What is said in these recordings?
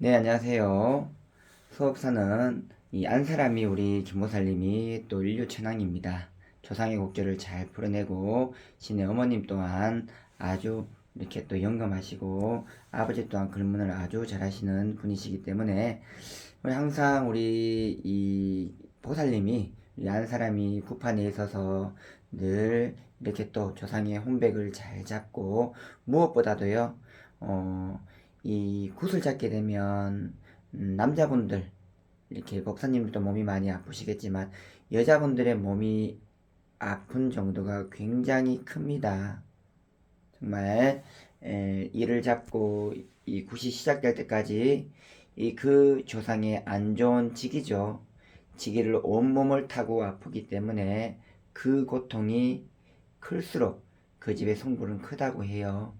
네, 안녕하세요. 수업사는 이 안사람이 우리 김보살님이 또 인류 천왕입니다. 조상의 곡절을 잘 풀어내고 신의 어머님 또한 아주 이렇게 또 영감하시고 아버지 또한 글문을 아주 잘하시는 분이시기 때문에 우리 항상 우리 이 보살님이 이 안사람이 구판에 있어서 늘 이렇게 또 조상의 혼백을 잘 잡고 무엇보다도요 어, 이 굿을 잡게 되면 음, 남자분들 이렇게 목사님들도 몸이 많이 아프시겠지만 여자분들의 몸이 아픈 정도가 굉장히 큽니다. 정말 에, 이를 잡고 이 굿이 시작될 때까지 이 그 조상의 안 좋은 직이죠. 지기를 온몸을 타고 아프기 때문에 그 고통이 클수록 그 집의 성불은 크다고 해요.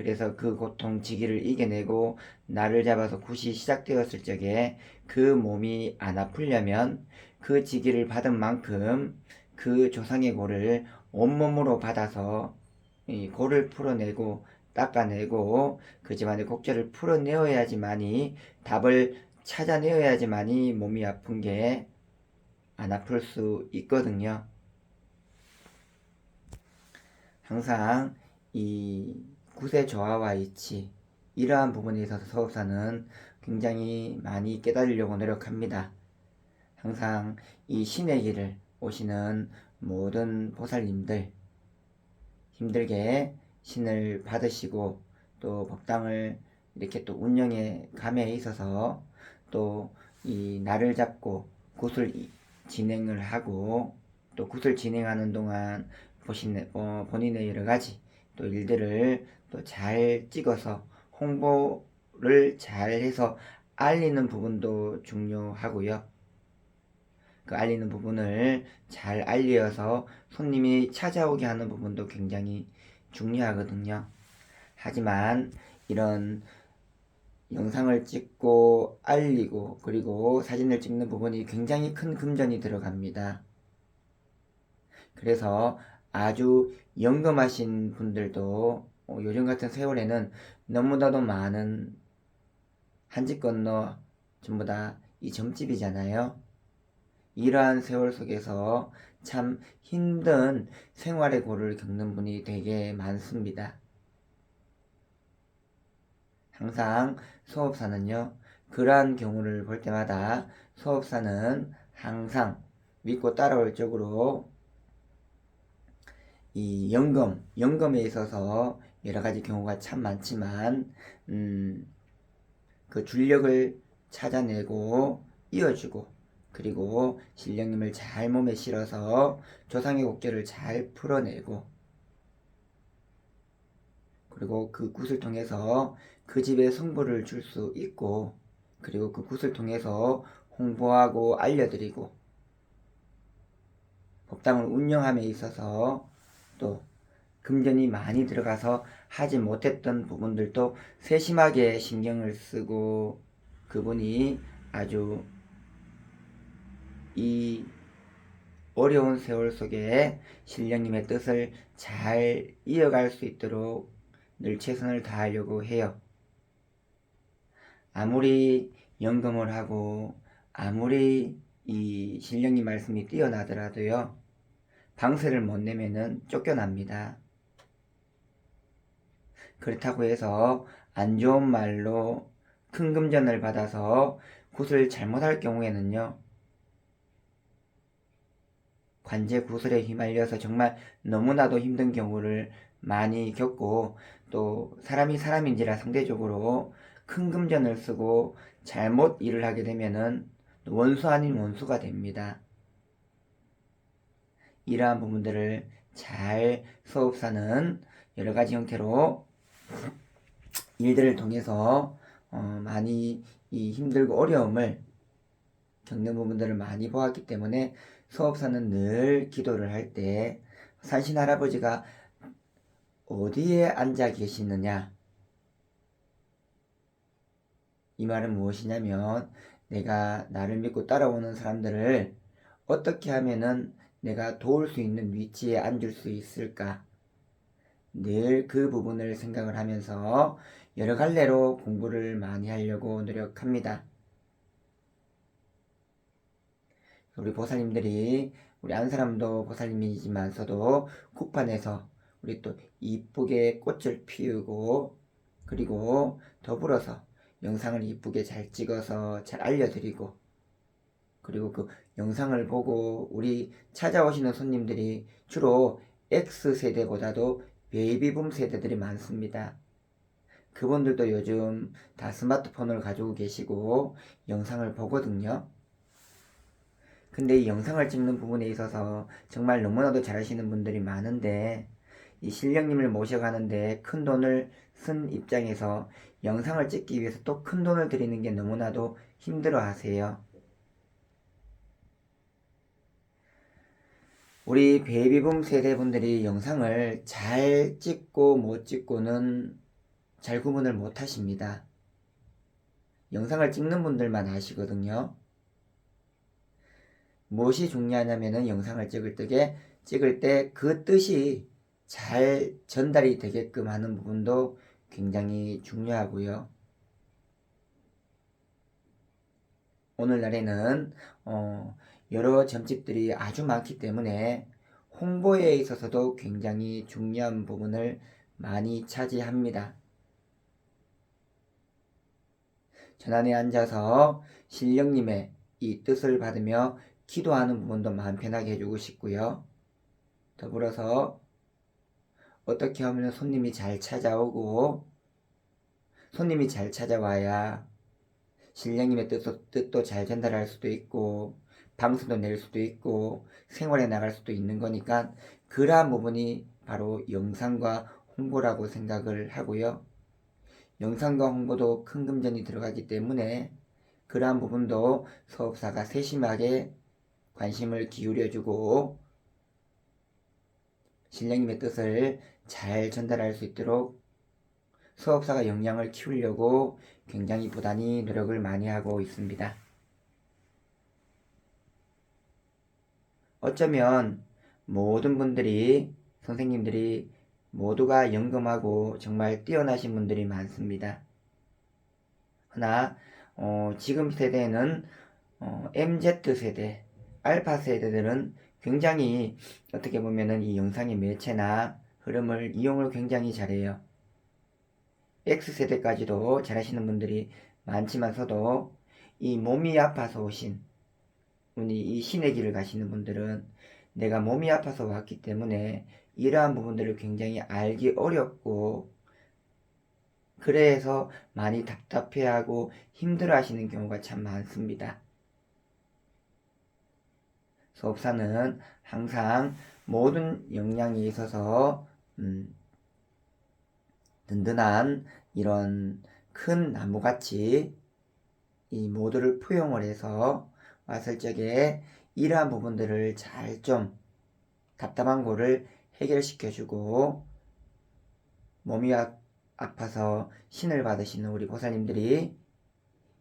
그래서 그 고통 지기를 이겨내고 나를 잡아서 굿이 시작되었을 적에 그 몸이 안 아프려면 그 지기를 받은 만큼 그 조상의 고를 온몸으로 받아서 이 고를 풀어내고 닦아내고 그 집안의 곡절을 풀어내어야지만이 답을 찾아내어야지만이 몸이 아픈 게 안 아플 수 있거든요. 항상 이 굿의 조화와 이치 이러한 부분에 있어서 서업사는 굉장히 많이 깨달으려고 노력합니다. 항상 이 신의 길을 오시는 모든 보살님들 힘들게 신을 받으시고 또 법당을 이렇게 또 운영해 감에 있어서 또 이 날을 잡고 굿을 이- 진행을 하고 또 굿을 진행하는 동안 보신, 어, 본인의 여러 가지 또 일들을 또 잘 찍어서 홍보를 잘 해서 알리는 부분도 중요하고요. 그 알리는 부분을 잘 알려서 손님이 찾아오게 하는 부분도 굉장히 중요하거든요. 하지만 이런 영상을 찍고 알리고 그리고 사진을 찍는 부분이 굉장히 큰 금전이 들어갑니다. 그래서 아주 영검하신 분들도 어, 요즘 같은 세월에는 너무나도 많은 한 집 건너 전부 다 이 점집이잖아요. 이러한 세월 속에서 참 힘든 생활의 고를 겪는 분이 되게 많습니다. 항상 소업사는요, 그러한 경우를 볼 때마다 소업사는 항상 믿고 따라올 쪽으로 이 연금, 연금에 있어서 여러 가지 경우가 참 많지만, 음, 그 줄력을 찾아내고 이어주고, 그리고 신령님을 잘 몸에 실어서 조상의 곡절을 잘 풀어내고, 그리고 그 굿을 통해서 그 집에 성부를 줄 수 있고, 그리고 그 굿을 통해서 홍보하고 알려드리고, 법당을 운영함에 있어서 또 금전이 많이 들어가서 하지 못했던 부분들도 세심하게 신경을 쓰고 그분이 아주 이 어려운 세월 속에 신령님의 뜻을 잘 이어갈 수 있도록 늘 최선을 다하려고 해요. 아무리 연금을 하고 아무리 이 신령님 말씀이 뛰어나더라도요. 방세를 못 내면은 쫓겨납니다. 그렇다고 해서 안 좋은 말로 큰 금전을 받아서 굿을 잘못할 경우에는요. 관제 구슬에 휘말려서 정말 너무나도 힘든 경우를 많이 겪고 또 사람이 사람인지라 상대적으로 큰 금전을 쓰고 잘못 일을 하게 되면은 원수 아닌 원수가 됩니다. 이러한 부분들을 잘 수업사는 여러 가지 형태로 일들을 통해서 어, 많이 이 힘들고 어려움을 겪는 부분들을 많이 보았기 때문에 수업사는 늘 기도를 할 때 산신 할아버지가 어디에 앉아 계시느냐 이 말은 무엇이냐면 내가 나를 믿고 따라오는 사람들을 어떻게 하면은 내가 도울 수 있는 위치에 앉을 수 있을까? 늘 그 부분을 생각을 하면서 여러 갈래로 공부를 많이 하려고 노력합니다. 우리 보살님들이 우리 안 사람도 보살님이지만서도 국판에서 우리 또 이쁘게 꽃을 피우고 그리고 더불어서 영상을 이쁘게 잘 찍어서 잘 알려드리고 그리고 그 영상을 보고 우리 찾아오시는 손님들이 주로 X세대보다도 베이비붐 세대들이 많습니다. 그분들도 요즘 다 스마트폰을 가지고 계시고 영상을 보거든요. 근데 이 영상을 찍는 부분에 있어서 정말 너무나도 잘하시는 분들이 많은데 이 실령님을 모셔가는데 큰 돈을 쓴 입장에서 영상을 찍기 위해서 또 큰 돈을 들이는 게 너무나도 힘들어 하세요. 우리 베이비붐 세대분들이 영상을 잘 찍고 못 찍고는 잘 구분을 못 하십니다. 영상을 찍는 분들만 아시거든요. 무엇이 중요하냐면은 영상을 찍을 때게 찍을 때 그 뜻이 잘 전달이 되게끔 하는 부분도 굉장히 중요하고요. 오늘날에는 어, 여러 점집들이 아주 많기 때문에 홍보에 있어서도 굉장히 중요한 부분을 많이 차지합니다. 전안에 앉아서 신령님의 이 뜻을 받으며 기도하는 부분도 마음 편하게 해주고 싶고요. 더불어서 어떻게 하면 손님이 잘 찾아오고 손님이 잘 찾아와야 신령님의 뜻도, 뜻도 잘 전달할 수도 있고 방수도 낼 수도 있고 생활에 나갈 수도 있는 거니까 그러한 부분이 바로 영상과 홍보라고 생각을 하고요. 영상과 홍보도 큰 금전이 들어가기 때문에 그러한 부분도 사업사가 세심하게 관심을 기울여주고 신령님의 뜻을 잘 전달할 수 있도록 수업사가 역량을 키우려고 굉장히 부단히 노력을 많이 하고 있습니다. 어쩌면 모든 분들이 선생님들이 모두가 연금하고 정말 뛰어나신 분들이 많습니다. 그러나 어, 지금 세대는 어, MZ 세대, 알파 세대들은 굉장히 어떻게 보면은 이 영상의 매체나 흐름을 이용을 굉장히 잘해요. X세대까지도 잘하시는 분들이 많지만서도 이 몸이 아파서 오신 이 신의 길을 가시는 분들은 내가 몸이 아파서 왔기 때문에 이러한 부분들을 굉장히 알기 어렵고 그래서 많이 답답해하고 힘들어 하시는 경우가 참 많습니다. 수업사는 항상 모든 역량이 있어서 음, 든든한 이런 큰 나무같이 이 모두를 포용을 해서 왔을 적에 이러한 부분들을 잘 좀 답답한 거를 해결시켜주고 몸이 아, 아파서 신을 받으시는 우리 보살님들이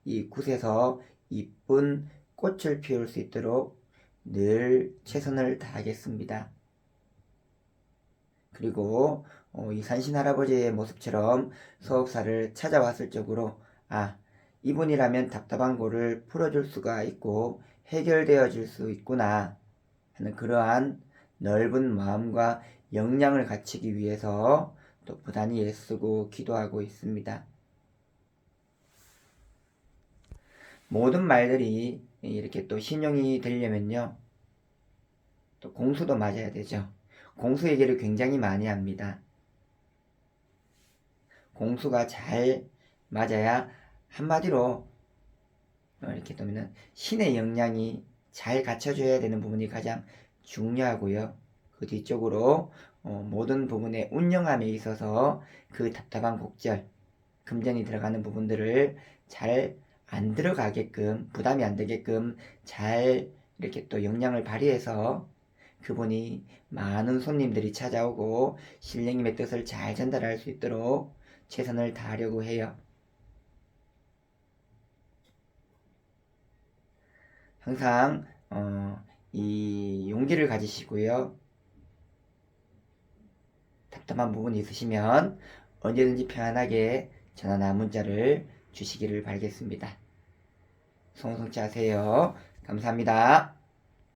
이 굿에서 이쁜 꽃을 피울 수 있도록 늘 최선을 다하겠습니다. 그리고 어, 이 산신 할아버지의 모습처럼 수업사를 찾아왔을 적으로 아 이분이라면 답답한 거를 풀어줄 수가 있고 해결되어질 수 있구나 하는 그러한 넓은 마음과 역량을 갖추기 위해서 또 부단히 애쓰고 기도하고 있습니다. 모든 말들이 이렇게 또 신용이 되려면요. 또 공수도 맞아야 되죠. 공수 얘기를 굉장히 많이 합니다. 공수가 잘 맞아야 한마디로 이렇게 보면은 신의 역량이 잘 갖춰져야 되는 부분이 가장 중요하고요. 그 뒤쪽으로 어, 모든 부분의 운영함에 있어서 그 답답한 곡절, 금전이 들어가는 부분들을 잘 안 들어가게끔 부담이 안 되게끔 잘 이렇게 또 역량을 발휘해서 그분이 많은 손님들이 찾아오고 신령님의 뜻을 잘 전달할 수 있도록 최선을 다하려고 해요. 항상 어, 이 용기를 가지시고요. 답답한 부분이 있으시면 언제든지 편안하게 전화나 문자를 주시기를 바라겠습니다. 성성치 하세요. 감사합니다.